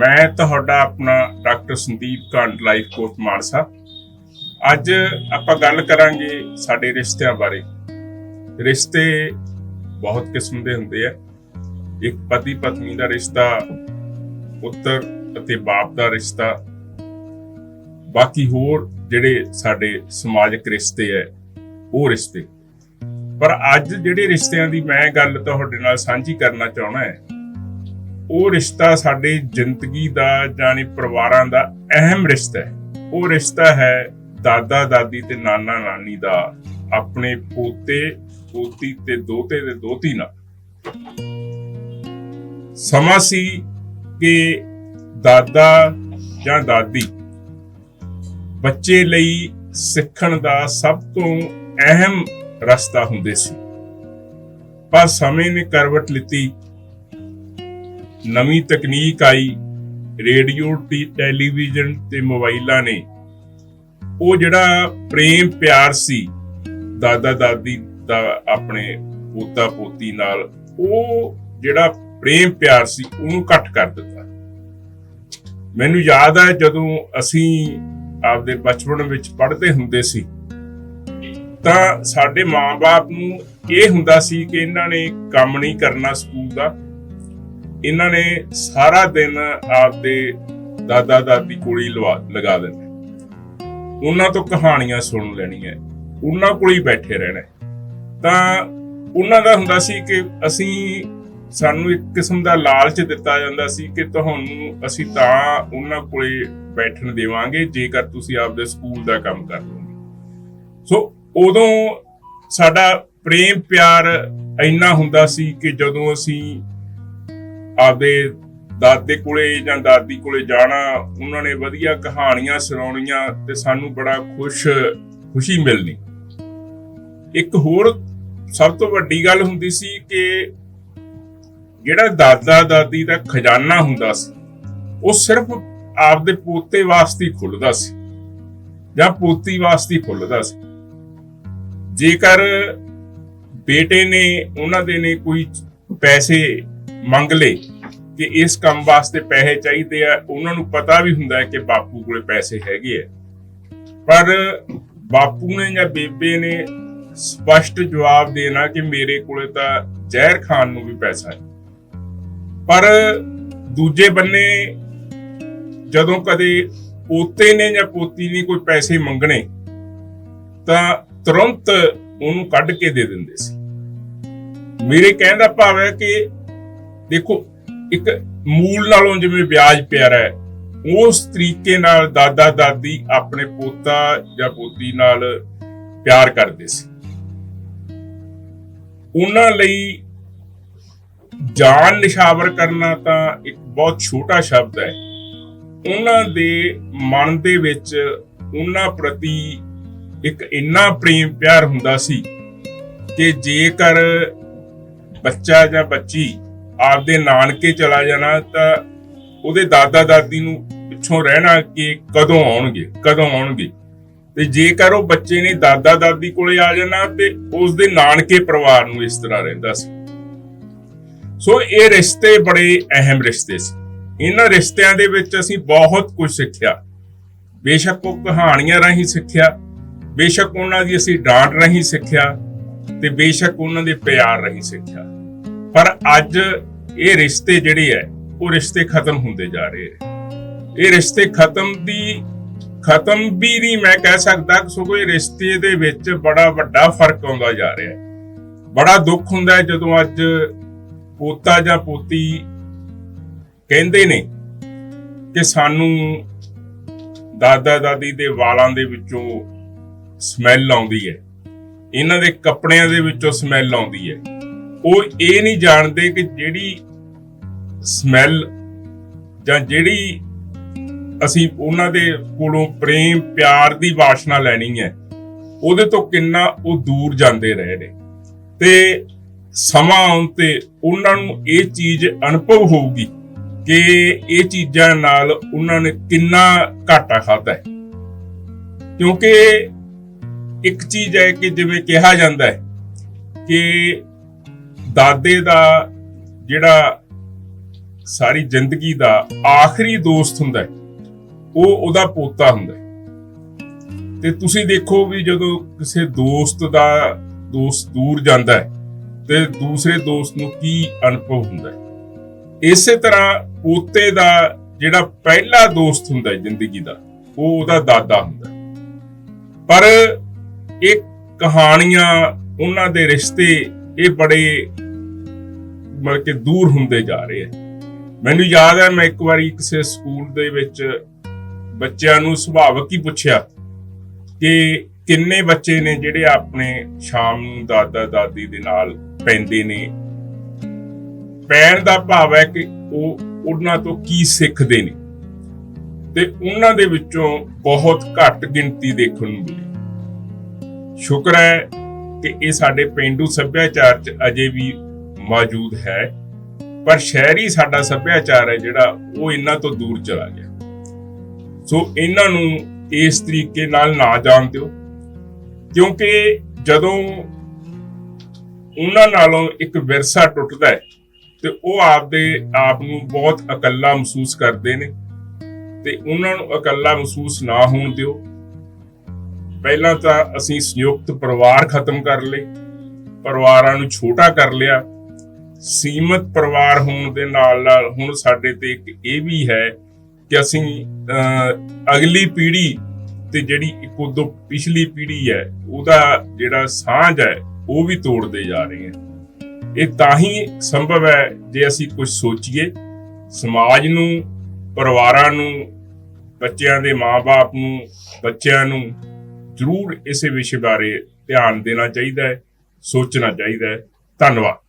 ਮੈਂ ਤੁਹਾਡਾ ਆਪਣਾ ਡਾਕਟਰ ਸੰਦੀਪ ਕਾਂਡ ਲਾਈਫ ਕੋਚ ਮਾਨਸਾ ਅੱਜ ਆਪਾਂ ਗੱਲ ਕਰਾਂਗੇ ਸਾਡੇ ਰਿਸ਼ਤਿਆਂ ਬਾਰੇ। ਰਿਸ਼ਤੇ ਬਹੁਤ ਕਿਸਮ ਦੇ ਹੁੰਦੇ ਆ। ਇੱਕ ਪਤੀ ਪਤਨੀ ਦਾ ਰਿਸ਼ਤਾ, ਪੁੱਤਰ ਅਤੇ ਬਾਪ ਦਾ ਰਿਸ਼ਤਾ। ਬਾਕੀ ਹੋਰ ਜਿਹੜੇ ਸਾਡੇ ਸਮਾਜਿਕ ਰਿਸ਼ਤੇ ਐ ਉਹ ਰਿਸ਼ਤੇ। ਪਰ ਅੱਜ ਜਿਹੜੇ ਰਿਸ਼ਤਿਆਂ ਦੀ ਮੈਂ ਗੱਲ ਤੁਹਾਡੇ ਨਾਲ ਸਾਂਝੀ ਕਰਨਾ ਚਾਹਣਾ ਹੈ ਉਹ ਰਿਸ਼ਤਾ ਸਾਡੇ ਜ਼ਿੰਦਗੀ ਦਾ ਜਾਨੀ ਪਰਿਵਾਰਾਂ ਦਾ ਅਹਿਮ ਰਿਸ਼ਤਾ ਹੈ। ਉਹ ਰਿਸ਼ਤਾ ਹੈ ਦਾਦਾ, ਦਾਦੀ ਤੇ ਨਾਨਾ, ਨਾਨੀ ਦਾ, ਆਪਣੇ ਪੋਤੇ, ਪੋਤੀ ਤੇ ਦੋਤੇ ਤੇ ਦੋਤੀ ਨਾਲ। ਸਮਾਂ ਸੀ ਕਿ ਦਾਦਾ ਜਾਂ ਦਾਦੀ ਬੱਚੇ ਲਈ ਸਿੱਖਣ ਦਾ ਸਭ ਤੋਂ ਅਹਿਮ ਰਸਤਾ ਹੁੰਦੇ ਸੀ। ਪਰ ਸਮੇਂ ਨੇ ਕਰਵਟ ਲਿੱਤੀ। ਨਵੀਂ ਤਕਨੀਕ ਆਈ। ਰੇਡੀਓ ਟੈਲੀਵਿਜ਼ਨ ਤੇ ਮੋਬਾਈਲਾਂ ਨੇ। ਉਹ ਜਿਹੜਾ ਪ੍ਰੇਮ ਪਿਆਰ ਸੀ, ਦਾਦਾ ਦਾਦੀ ਦਾ ਆਪਣੇ ਪੋਤਾ ਪੋਤੀ ਨਾਲ, ਉਹ ਜਿਹੜਾ ਪ੍ਰੇਮ ਪਿਆਰ ਸੀ, ਉਹਨੂੰ ਘੱਟ ਕਰ ਦਿੱਤਾ। ਮੈਨੂੰ ਯਾਦ ਹੈ ਜਦੋਂ ਅਸੀਂ ਆਪਦੇ ਬਚਪਨ ਵਿੱਚ ਪੜ੍ਹਦੇ ਹੁੰਦੇ ਸੀ, ਤਾਂ ਸਾਡੇ ਮਾਪੇ ਨੂੰ ਇਹ ਹੁੰਦਾ ਸੀ ਕਿ ਇਹਨਾਂ ਨੇ ਕੰਮ ਨਹੀਂ ਕਰਨਾ ਸਕੂਲ ਦਾ। ਇਹਨਾਂ ਨੇ ਸਾਰਾ ਦਿਨ ਆਪਦੇ ਦਾਦਾ ਦਾਦੀ ਕੋਲ ਹੀ ਲਵਾ- ਲਗਾ ਦੇਣਾ ਉਹਨਾਂ ਤੋਂ ਕਹਾਣੀਆਂ ਸੁਣ ਲੈਣੀਆਂ, ਉਹਨਾਂ ਕੋਲ ਹੀ ਬੈਠੇ ਰਹਿਣਾ। ਤਾਂ ਉਹਨਾਂ ਦਾ ਹੁੰਦਾ ਸੀ ਕਿ ਅਸੀਂ, ਸਾਨੂੰ ਇੱਕ ਕਿਸਮ ਦਾ ਲਾਲਚ ਦਿੱਤਾ ਜਾਂਦਾ ਸੀ ਕਿ ਤੁਹਾਨੂੰ ਅਸੀਂ ਤਾਂ ਉਹਨਾਂ ਕੋਲੇ ਬੈਠਣ ਦੇਵਾਂਗੇ, ਜੇਕਰ ਤੁਸੀਂ ਆਪਦੇ ਸਕੂਲ ਦਾ ਕੰਮ ਕਰ ਲਓਗੇ। ਸੋ ਉਦੋਂ ਸਾਡਾ ਪ੍ਰੇਮ ਪਿਆਰ ਇੰਨਾ ਹੁੰਦਾ ਸੀ ਕਿ ਜਦੋਂ ਅਸੀਂ ਆਪਦੇ ਦਾਦੇ ਕੋਲੇ ਜਾਂ ਦਾਦੀ ਕੋਲੇ ਜਾਣਾ, ਉਹਨਾਂ ਨੇ ਵਧੀਆ ਕਹਾਣੀਆਂ ਸੁਣਾਉਣੀਆਂ ਤੇ ਸਾਨੂੰ ਬੜਾ ਖੁਸ਼, ਖੁਸ਼ੀ ਮਿਲਣੀ। ਇੱਕ ਹੋਰ ਸਭ ਤੋਂ ਵੱਡੀ ਗੱਲ ਹੁੰਦੀ ਸੀ ਕਿ ਜਿਹੜਾ ਦਾਦਾ ਦਾਦੀ ਦਾ ਖਜ਼ਾਨਾ ਹੁੰਦਾ ਸੀ, ਉਹ ਸਿਰਫ ਆਪਦੇ ਪੋਤੇ ਵਾਸਤੇ ਖੁੱਲਦਾ ਸੀ, ਜਾਂ ਪੋਤੀ ਵਾਸਤੇ ਖੁੱਲਦਾ ਸੀ। ਜੇਕਰ ਬੇਟੇ ਨੇ, ਉਹਨਾਂ ਦੇ ਨੇ ਕੋਈ ਪੈਸੇ ਮੰਗ ਲਏ ਕਿ ਇਸ ਕੰਮ ਵਾਸਤੇ ਪੈਸੇ ਚਾਹੀਦੇ ਆ, ਉਹਨਾਂ ਨੂੰ ਪਤਾ ਵੀ ਹੁੰਦਾ ਹੈ ਕਿ ਬਾਪੂ ਕੋਲੇ ਪੈਸੇ ਹੈਗੇ ਆ। ਪਰ ਬਾਪੂ ਨੇ ਜਾਂ ਬੇਬੇ ਨੇ ਸਪਸ਼ਟ ਜਵਾਬ ਦੇਣਾ ਕਿ ਮੇਰੇ ਕੋਲੇ ਤਾਂ ਜ਼ਹਿਰ ਖਾਨ ਨੂੰ ਵੀ ਪੈਸਾ ਹੈ। ਪਰ ਦੂਜੇ ਬੰਨੇ ਜਦੋਂ ਕਦੇ ਪੋਤੇ ਨੇ ਜਾਂ ਪੋਤੀ ਨੇ ਕੋਈ ਪੈਸੇ ਮੰਗਣੇ, ਤਾਂ ਤੁਰੰਤ ਉਹਨੂੰ ਕੱਢ ਕੇ ਦੇ ਦਿੰਦੇ ਸੀ। ਮੇਰੇ ਕਹਿਣ ਦਾ ਭਾਵ ਹੈ ਕਿ ਦੇਖੋ ਇੱਕ ਮੂਲ ਨਾਲੋਂ ਜਿਵੇਂ ਵਿਆਜ ਪਿਆਰਾ ਹੈ, ਉਸ ਤਰੀਕੇ ਨਾਲ ਦਾਦਾ ਦਾਦੀ ਆਪਣੇ ਪੋਤਾ ਜਾਂ ਪੋਤੀ ਨਾਲ ਪਿਆਰ ਕਰਦੇ ਸੀ। ਉਹਨਾਂ ਲਈ ਜਾਨ ਨਿਸ਼ਾਵਰ ਕਰਨਾ ਤਾਂ ਇੱਕ ਬਹੁਤ ਛੋਟਾ ਸ਼ਬਦ ਹੈ। ਉਹਨਾਂ ਦੇ ਮਨ ਦੇ ਵਿੱਚ ਉਹਨਾਂ ਪ੍ਰਤੀ ਇੱਕ ਇੰਨਾ ਪ੍ਰੇਮ ਪਿਆਰ ਹੁੰਦਾ ਸੀ ਕਿ ਜੇਕਰ ਬੱਚਾ ਜਾਂ ਬੱਚੀ ਆਪਦੇ ਨਾਨਕੇ ਚਲਾ ਜਾਣਾ ਤਾਂ ਉਹਦੇ ਦਾਦਾ ਦਾਦੀ ਨੂੰ ਪਿੱਛੋਂ ਰਹਿਣਾ ਕਿ ਕਦੋਂ ਆਉਣਗੇ ਕਦੋਂ ਆਉਣਗੇ? ਤੇ ਜੇਕਰ ਉਹ ਬੱਚੇ ਨੇ ਦਾਦਾ ਦਾਦੀ ਕੋਲੇ ਆ ਜਾਣਾ ਤੇ ਉਸ ਦੇ ਨਾਨਕੇ ਪਰਿਵਾਰ ਨੂੰ ਇਸ ਤਰ੍ਹਾਂ ਰਹਿੰਦਾ ਸੀ। ਸੋ ਇਹ ਰਿਸ਼ਤੇ ਬੜੇ ਅਹਿਮ ਰਿਸ਼ਤੇ ਸੀ। ਇਹਨਾਂ ਰਿਸ਼ਤਿਆਂ ਦੇ ਵਿੱਚ ਅਸੀਂ ਬਹੁਤ ਕੁਝ ਸਿੱਖਿਆ। ਬੇਸ਼ੱਕ ਉਹ ਕਹਾਣੀਆਂ ਰਾਹੀਂ ਸਿੱਖਿਆ, ਬੇਸ਼ੱਕ ਉਹਨਾਂ ਦੀ ਅਸੀਂ ਡਾਂਟ ਰਾਹੀਂ ਸਿੱਖਿਆ ਤੇ ਬੇਸ਼ੱਕ ਉਹਨਾਂ ਦੇ ਪਿਆਰ ਰਾਹੀਂ ਸਿੱਖਿਆ। ਪਰ ਅੱਜ ਇਹ ਰਿਸ਼ਤੇ ਜਿਹੜੇ ਐ ਉਹ ਰਿਸ਼ਤੇ ਖਤਮ ਹੁੰਦੇ ਜਾ ਰਹੇ ਐ ਇਹ ਰਿਸ਼ਤੇ ਖਤਮ ਦੀ, ਖਤਮ ਵੀ ਨਹੀਂ ਮੈਂ ਕਹਿ ਸਕਦਾ ਸਗੋਂ ਇਹ ਰਿਸ਼ਤੇ ਦੇ ਵਿੱਚ ਬੜਾ ਵੱਡਾ ਫ਼ਰਕ ਆਉਂਦਾ ਜਾ ਰਿਹਾ ਹੈ। ਬੜਾ ਦੁੱਖ ਹੁੰਦਾ ਹੈ ਜਦੋਂ ਅੱਜ ਪੋਤਾ ਜਾਂ ਪੋਤੀ ਕਹਿੰਦੇ ਨੇ ਕਿ ਸਾਨੂੰ ਦਾਦਾ ਦਾਦੀ ਦੇ ਵਾਲਾਂ ਦੇ ਵਿੱਚੋਂ ਸਮੈਲ ਆਉਂਦੀ ਹੈ। ਇਹਨਾਂ ਦੇ ਕੱਪੜਿਆਂ ਦੇ ਵਿੱਚੋਂ ਸਮੈਲ ਆਉਂਦੀ ਹੈ। ਉਹ ਇਹ ਨਹੀਂ ਜਾਣਦੇ ਕਿ ਜਿਹੜੀ ਸਮੈਲ ਜਾਂ ਜਿਹੜੀ ਅਸੀਂ ਉਹਨਾਂ ਦੇ ਕੋਲੋਂ ਪ੍ਰੇਮ, ਪਿਆਰ ਦੀ ਵਾਸ਼ਨਾ ਲੈਣੀ ਹੈ, ਉਹਦੇ ਤੋਂ ਕਿੰਨਾ ਉਹ ਦੂਰ ਜਾਂਦੇ ਰਹੇ ਨੇ। ਤੇ ਸਮਾਂ ਆਉਣ ਤੇ ਉਹਨਾਂ ਨੂੰ ਇਹ ਚੀਜ਼ ਅਨੁਭਵ ਹੋਊਗੀ ਕਿ ਇਹ ਚੀਜ਼ਾਂ ਨਾਲ ਉਹਨਾਂ ਨੇ ਕਿੰਨਾ ਘਾਟਾ ਖਾਦਾ ਹੈ। ਕਿਉਂਕਿ ਇੱਕ ਚੀਜ਼ ਹੈ ਕਿ ਜਿਵੇਂ ਕਿਹਾ ਜਾਂਦਾ ਹੈ ਕਿ ਦਾਦੇ ਦਾ ਜਿਹੜਾ ਸਾਰੀ ਜ਼ਿੰਦਗੀ ਦਾ ਆਖਰੀ ਦੋਸਤ ਹੁੰਦਾ ਹੈ, ਉਹ ਉਹਦਾ ਪੋਤਾ ਹੁੰਦਾ ਹੈ। ਤੇ ਤੁਸੀਂ ਦੇਖੋ ਵੀ ਜਦੋਂ ਕਿਸੇ ਦੋਸਤ ਦਾ ਦੋਸਤ ਦੂਰ ਜਾਂਦਾ ਹੈ, ਤੇ ਦੂਸਰੇ ਦੋਸਤ ਨੂੰ ਕੀ ਅਨੁਭਵ ਹੁੰਦਾ ਹੈ। ਇਸੇ ਤਰ੍ਹਾਂ ਪੋਤੇ ਦਾ ਜਿਹੜਾ ਪਹਿਲਾ ਦੋਸਤ ਹੁੰਦਾ ਹੈ ਜ਼ਿੰਦਗੀ ਦਾ, ਉਹ ਉਹਦਾ ਦਾਦਾ ਹੁੰਦਾ ਪਰ ਇਹ ਕਹਾਣੀਆਂ ਉਹਨਾਂ ਦੇ ਰਿਸ਼ਤੇ ਇਹ ਬੜੇ ਮਤਲਬ ਕਿ ਦੂਰ ਹੁੰਦੇ ਜਾ ਰਹੇ ਆ। ਮੈਨੂੰ ਯਾਦ ਹੈ ਮੈਂ ਇੱਕ ਵਾਰੀ ਕਿਸੇ ਸਕੂਲ ਦੇ ਵਿੱਚ ਬੱਚਿਆਂ ਨੂੰ ਸੁਭਾਵਕ ਹੀ ਪੁੱਛਿਆ ਕਿ ਕਿੰਨੇ ਬੱਚੇ ਨੇ ਜਿਹੜੇ ਆਪਣੇ ਸ਼ਾਮ ਨੂੰ ਦਾਦਾ ਦਾਦੀ ਦੇ ਨਾਲ ਪੈਂਦੇ ਨੇ। ਪੈਣ ਦਾ ਭਾਵ ਹੈ ਕਿ ਉਹ ਉਹਨਾਂ ਤੋਂ ਕੀ ਸਿੱਖਦੇ ਨੇ। ਤੇ ਉਹਨਾਂ ਦੇ ਵਿੱਚੋਂ ਬਹੁਤ ਘੱਟ ਗਿਣਤੀ ਦੇਖਣ ਨੂੰ ਮਿਲੀ। ਸ਼ੁਕਰ ਹੈ ਕਿ ਇਹ ਸਾਡੇ ਪਿੰਡੂ ਸੱਭਿਆਚਾਰ 'ਚ ਅਜੇ ਵੀ ਮੌਜੂਦ ਹੈ। ਪਰ ਸ਼ਹਿਰੀ ਸਾਡਾ ਸੱਭਿਆਚਾਰ ਹੈ ਜਿਹੜਾ ਉਹ ਇਹਨਾਂ ਤੋਂ ਦੂਰ ਚਲਾ ਗਿਆ। ਸੋ ਇਹਨਾਂ ਨੂੰ ਇਸ ਤਰੀਕੇ ਨਾਲ ਨਾ ਜਾਣ ਦਿਓ। ਕਿਉਂਕਿ ਜਦੋਂ ਉਹਨਾਂ ਨਾਲੋਂ ਇੱਕ ਵਿਰਸਾ ਟੁੱਟਦਾ ਹੈ ਤੇ ਉਹ ਆਪਦੇ ਆਪ ਨੂੰ ਬਹੁਤ ਇਕੱਲਾ ਮਹਿਸੂਸ ਕਰਦੇ ਨੇ ਤੇ ਉਹਨਾਂ ਨੂੰ ਇਕੱਲਾ ਮਹਿਸੂਸ ਨਾ ਹੋਣ ਦਿਓ। ਪਹਿਲਾਂ ਤਾਂ ਅਸੀਂ ਸੰਯੁਕਤ ਪਰਿਵਾਰ ਖਤਮ ਕਰ ਲਏ ਪਰਿਵਾਰਾਂ ਨੂੰ ਛੋਟਾ ਕਰ ਲਿਆ। ਸੀਮਤ ਪਰਿਵਾਰ ਹੋਣ ਦੇ ਨਾਲ ਨਾਲ ਹੁਣ ਸਾਡੇ ਤੇ ਇੱਕ ਇਹ ਵੀ ਹੈ ਕਿ ਅਸੀਂ ਅਹ, ਅਗਲੀ ਪੀੜ੍ਹੀ ਤੇ ਜਿਹੜੀ ਇੱਕ ਉਦੋਂ ਪਿਛਲੀ ਪੀੜ੍ਹੀ ਹੈ ਉਹਦਾ ਜਿਹੜਾ ਸਾਂਝ ਹੈ ਉਹ ਵੀ ਤੋੜਦੇ ਜਾ ਰਹੇ ਹਾਂ। ਇਹ ਤਾਂ ਹੀ ਸੰਭਵ ਹੈ ਜੇ ਅਸੀਂ ਕੁਝ ਸੋਚੀਏ ਸਮਾਜ ਨੂੰ ਪਰਿਵਾਰਾਂ ਨੂੰ ਬੱਚਿਆਂ ਦੇ ਮਾਪੇ ਨੂੰ ਬੱਚਿਆਂ ਨੂੰ ਜ਼ਰੂਰ ਇਸੇ ਵਿਸ਼ੇ ਬਾਰੇ ਧਿਆਨ ਦੇਣਾ ਚਾਹੀਦਾ ਹੈ ਸੋਚਣਾ ਚਾਹੀਦਾ ਹੈ। ਧੰਨਵਾਦ।